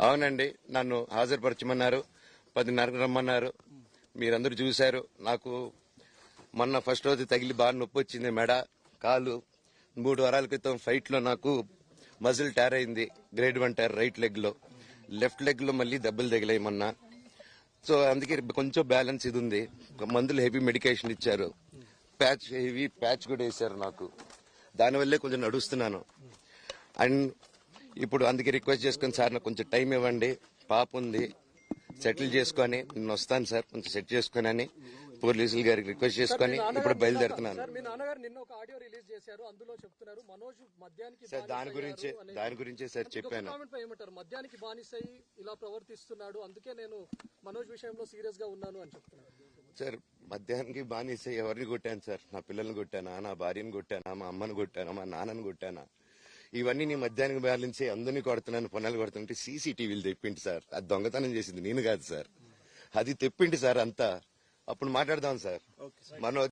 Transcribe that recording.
అవునండి. నన్ను హాజరుపరచమన్నారు పదిన్నరకు రమ్మన్నారు. మీరందరూ చూశారు. నాకు మొన్న ఫస్ట్ రోజు తగిలి బాగా నొప్పి వచ్చింది మెడ కాలు. మూడు వారాల క్రితం ఫైట్లో నాకు మజిల్ టైర్ అయింది గ్రేడ్ వన్ టైర్ రైట్ లెగ్లో లెఫ్ట్ లెగ్లో మళ్ళీ దెబ్బలు తగిలాయి మొన్న. సో అందుకే కొంచెం బ్యాలెన్స్ ఇది ఉంది. మందులు హెవీ మెడికేషన్ ఇచ్చారు. ప్యాచ్ హెవీ ప్యాచ్ కూడా వేశారు నాకు. దానివల్లే కొంచెం నడుస్తున్నాను. అండ్ ఇప్పుడు అందుకే రిక్వెస్ట్ చేసుకుని సార్ నాకు కొంచెం టైం ఇవ్వండి. పాప ఉంది. సెటిల్ చేసుకొని నేను వస్తాను సార్ కొంచెం సెట్ చేసుకొని అని పోలీసులు గారికి రిక్వెస్ట్ చేసుకొని ఇప్పుడు బయలుదేరుతున్నాను. సార్ మీ నాన్నగారు నిన్న ఒక ఆడియో రిలీజ్ చేశారు. అందులో చెప్తున్నారు మనోజ్ మద్యానికి సార్ దాని గురించే దాని గురించే సార్ చెప్పాను. మద్యానికి బానిసై ఇలా ప్రవర్తిస్తున్నాడు. అందుకే నేను మనోజ్ విషయంలో సీరియస్గా ఉన్నాను అని చెప్తున్నారు. సార్ మధ్యాహ్నానికి బానిస ఎవరిని కొట్టాను సార్? నా పిల్లల్ని కొట్టానా? నా భార్యను కొట్టానా? మా అమ్మని కొట్టానా? మా నాన్నని కొట్టానా? ఇవన్నీ నీ మధ్యాహ్నం బ్యాలెన్స్ అందరినీ కొడుతున్నాను పొన్నాలు కొడుతుంటే సీసీటీవీలు తెప్పిండి సార్. అది దొంగతనం చేసింది నేను కాదు సార్. అది తెప్పిండి సార్ అంతా. అప్పుడు మాట్లాడదాం సార్. మనో